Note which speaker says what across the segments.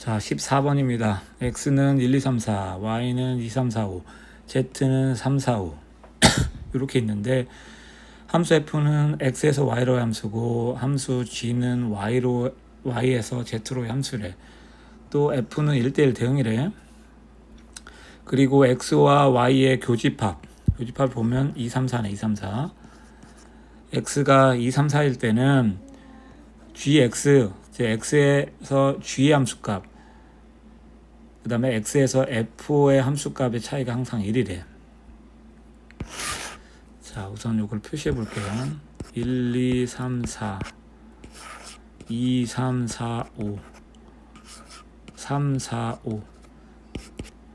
Speaker 1: 자, 14번입니다. x는 1, 2, 3, 4, y는 2, 3, 4, 5, z는 3, 4, 5 이렇게 있는데 함수 f는 x에서 y로의 함수고 함수 g는 y로 y에서 z로의 함수래. 또 f는 1대1 대응이래. 그리고 x와 y의 교집합. 교집합 보면 2, 3, 4네. 2, 3, 4. x가 2, 3, 4일 때는 gx, 즉 x에서 g의 함수값, 그 다음에 x에서 f의 함수값의 차이가 항상 1이래. 자, 우선 이걸 표시해 볼게요. 1, 2, 3, 4, 2, 3, 4, 5, 3, 4, 5.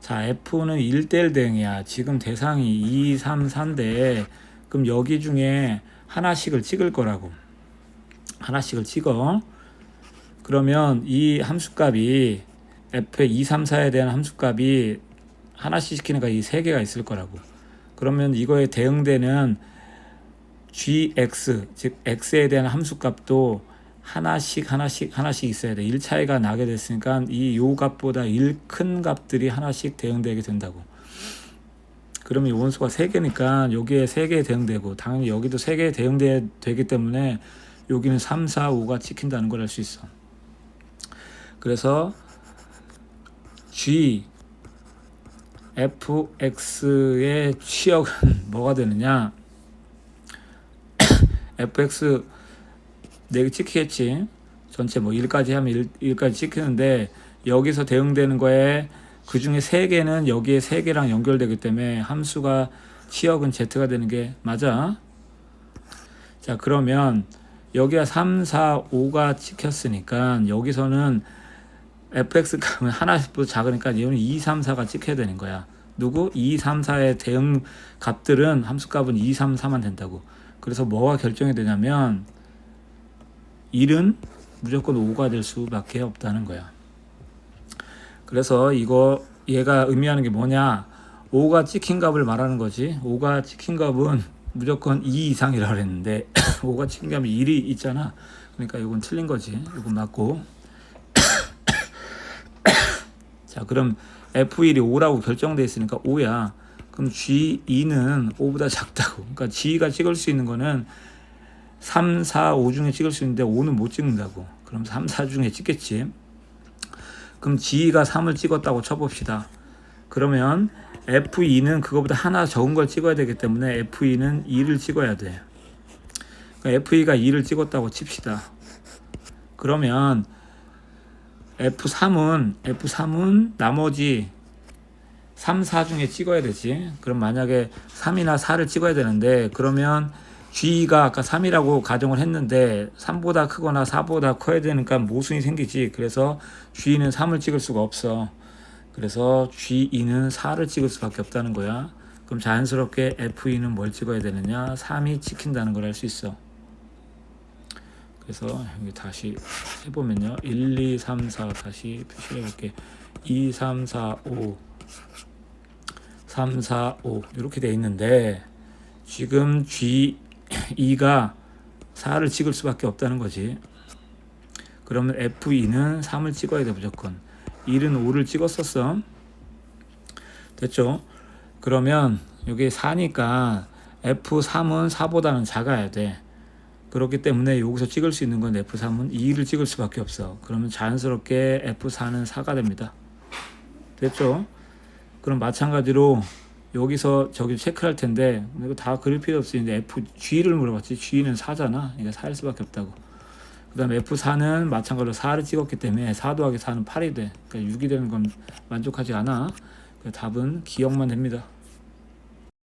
Speaker 1: 자, F는 1대1 대응이야. 지금 대상이 2, 3, 4인데, 그럼 여기 중에 하나씩을 찍을 거라고. 하나씩을 찍어. 그러면 이 함수값이 F의 2, 3, 4에 대한 함수값이 하나씩 시키니까 이세 개가 있을 거라고. 그러면 이거에 대응되는 gx, 즉 x에 대한 함수값도 하나씩 하나씩 하나씩 있어야 돼. 1차이가 나게 됐으니까 이 요 값보다 1 큰 값들이 하나씩 대응되게 된다고. 그러면 이 원소가 3개니까 여기에 3개 대응되고 당연히 여기도 3개 대응되기 때문에 여기는 3, 4, 5가 찍힌다는 걸 알 수 있어. 그래서 G fx의 취역은 뭐가 되느냐? fx 내가 찍히겠지. 전체 뭐 1까지 하면 1, 까지 찍히는데 여기서 대응되는 거에 그 중에 3개는 여기에 3개랑 연결되기 때문에 함수가 치역은 z가 되는 게 맞아. 자, 그러면 여기가 3, 4, 5가 찍혔으니까 여기서는 fx 값은 하나씩보다 작으니까 얘는 2, 3, 4가 찍혀야 되는 거야. 누구? 2, 3, 4의 대응 값들은 함수 값은 2, 3, 4만 된다고. 그래서 뭐가 결정이 되냐면 1은 무조건 5가 될 수밖에 없다는 거야. 그래서 이거 얘가 의미하는 게 뭐냐? 5가 찍힌 값을 말하는 거지. 5가 찍힌 값은 무조건 2 이상이라 그랬는데 5가 찍힌 값이 1이 있잖아. 그러니까 이건 틀린 거지. 이건 맞고. 자, 그럼 F1이 5라고 결정돼 있으니까 5야. 그럼 G2는 5보다 작다고. 그러니까 G가 찍을 수 있는 거는 3, 4, 5 중에 찍을 수 있는데 5는 못 찍는다고. 그럼 3, 4 중에 찍겠지. 그럼 G가 3을 찍었다고 쳐봅시다. 그러면 F2는 그거보다 하나 적은 걸 찍어야 되기 때문에 F2는 2를 찍어야 돼. 그러니까 F2가 2를 찍었다고 칩시다. 그러면 F3은 F3은 나머지 3, 4 중에 찍어야 되지. 그럼 만약에 3이나 4를 찍어야 되는데 그러면 G가 아까 3이라고 가정을 했는데 3보다 크거나 4보다 커야 되니까 모순이 생기지. 그래서 G는 3을 찍을 수가 없어. 그래서 G2는 4를 찍을 수밖에 없다는 거야. 그럼 자연스럽게 F2는 뭘 찍어야 되느냐? 3이 찍힌다는 걸 알 수 있어. 그래서 여기 다시 해보면요. 1, 2, 3, 4 다시 표시해 볼게. 2, 3, 4, 5 3, 4, 5 이렇게 돼 있는데 지금 G2가 4를 찍을 수밖에 없다는 거지. 그러면 F2는 3을 찍어야 돼 무조건. 1은 5를 찍었었어. 됐죠? 그러면 여기 4니까 F3은 4보다는 작아야 돼. 그렇기 때문에 여기서 찍을 수 있는 건 F3은 2를 찍을 수밖에 없어. 그러면 자연스럽게 F4는 4가 됩니다. 됐죠? 그럼 마찬가지로 여기서 저기 체크할 텐데 이거 다 그릴 필요 없으니까 F, G를 물어봤지. G는 4잖아. 그러니까 4일 수밖에 없다고. 그 다음에 F4는 마찬가지로 4를 찍었기 때문에 4 더하기 4는 8이 돼. 그러니까 6이 되는 건 만족하지 않아. 그 답은 기억만 됩니다.